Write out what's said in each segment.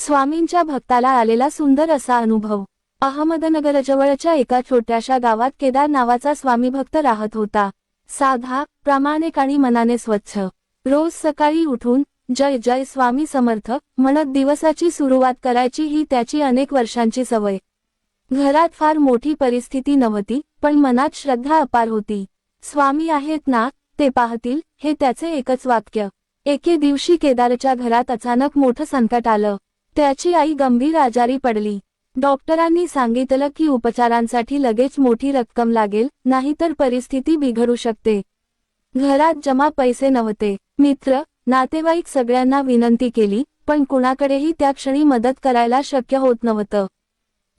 स्वामींच्या भक्ताला आलेला सुंदर असा अनुभव. अहमदनगरजवळच्या एका छोट्याशा गावात केदार नावाचा स्वामी भक्त राहत होता. साधा प्रामाणिक आणि मनाने स्वच्छ. रोज सकाळी उठून जय जय स्वामी समर्थ म्हणत दिवसाची सुरुवात करायची ही त्याची अनेक वर्षांची सवय. घरात फार मोठी परिस्थिती नव्हती पण मनात श्रद्धा अपार होती. स्वामी आहेत ना ते पाहतील हे त्याचे एकच वाक्य. एके दिवशी केदारच्या घरात अचानक मोठं संकट आलं. त्याची आई गंभीर आजारी पडली. डॉक्टरांनी सांगितलं की उपचारांसाठी लगेच मोठी रक्कम लागेल नाहीतर परिस्थिती बिघडू शकते. घरात जमा पैसे नव्हते. मित्र नातेवाईक सगळ्यांना विनंती केली पण कुणाकडेही त्या क्षणी मदत करायला शक्य होत नव्हतं.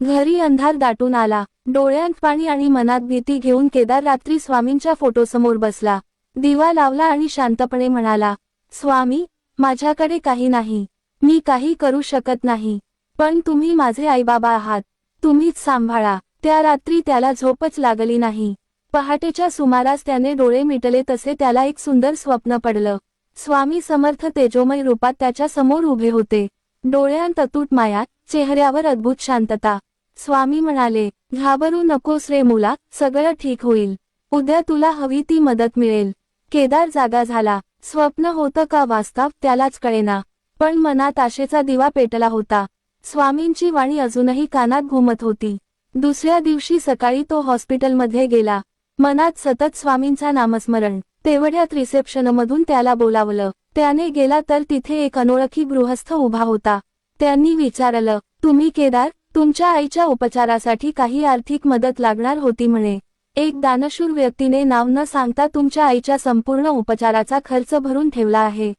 घरी अंधार दाटून आला. डोळ्यांत पाणी आणि मनात भीती घेऊन केदार रात्री स्वामींच्या फोटोसमोर बसला. दिवा लावला आणि शांतपणे म्हणाला स्वामी माझ्याकडे काही नाही. मी काही करू शकत नाही. पण तुम्ही माझे आईबाबा आहात. तुम्हीच सांभाळा. त्या रात्री त्याला झोपच लागली नाही. पहाटेच्या सुमारास त्याने डोळे मिटले तसे त्याला एक सुंदर स्वप्न पडलं. स्वामी समर्थ तेजोमय रूपात त्याच्यासमोर उभे होते. डोळ्यांत अतूट माया चेहऱ्यावर अद्भुत शांतता. स्वामी म्हणाले घाबरू नकोस रे मुला सगळं ठीक होईल. उद्या तुला हवी ती मदत मिळेल. केदार जागा झाला. स्वप्न होतं का वास्तव त्यालाच कळेना. पण मनात आशेचा दिवा पेटला होता. स्वामींची वाणी अजूनही कानात घुमत होती. दुसऱ्या दिवशी सकाळी तो हॉस्पिटलमध्ये गेला. मनात सतत स्वामींचा नामस्मरण. तेवढ्यात रिसेप्शनमधून त्याला बोलावलं. त्याने गेला तर तिथे एक अनोळखी गृहस्थ उभा होता. त्यांनी विचारलं तुम्ही केदार तुमच्या आईच्या उपचारासाठी काही आर्थिक मदत लागणार होती म्हणे. एक दानशूर व्यक्तीने नाव न सांगता तुमच्या आईच्या संपूर्ण उपचाराचा खर्च भरून ठेवला आहे.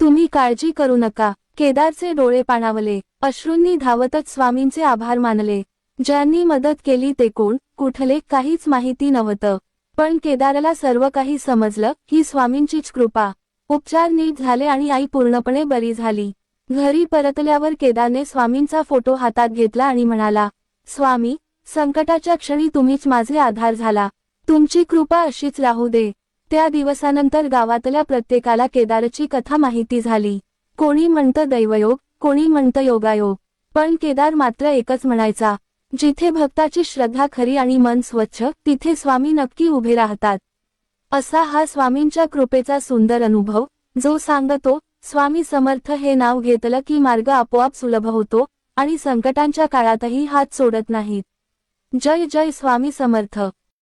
तुम्ही काळजी करू नका. केदारचे डोळे पाणावले. अश्रूंनी धावतच स्वामींचे आभार मानले. ज्यांनी मदत केली ते कोण? कुठले? काहीच माहिती नव्हतं. पण केदारला सर्व काही समजलं. ही स्वामींचीच कृपा. उपचार नीट झाले आणि आई पूर्णपणे बरी झाली. घरी परतल्यावर केदारने स्वामींचा फोटो हातात घेतला आणि म्हणाला स्वामी संकटाच्या क्षणी तुम्हीच माझे आधार झाला. तुमची कृपा अशीच राहू दे. त्या दिवसानंतर गावातल्या प्रत्येकाला केदारची कथा माहिती झाली. कोणी म्हणतं दैवयोग कोणी म्हणतं योगायोग. पण केदार मात्र एकच म्हणायचा. जिथे भक्ताची श्रद्धा खरी आणि मन स्वच्छ तिथे स्वामी नक्की उभे राहतात. असा हा स्वामींच्या कृपेचा सुंदर अनुभव जो सांगतो स्वामी समर्थ हे नाव घेतलं की मार्ग आपोआप सुलभ होतो आणि संकटांच्या काळातही हात सोडत नाहीत. जय जय स्वामी समर्थ.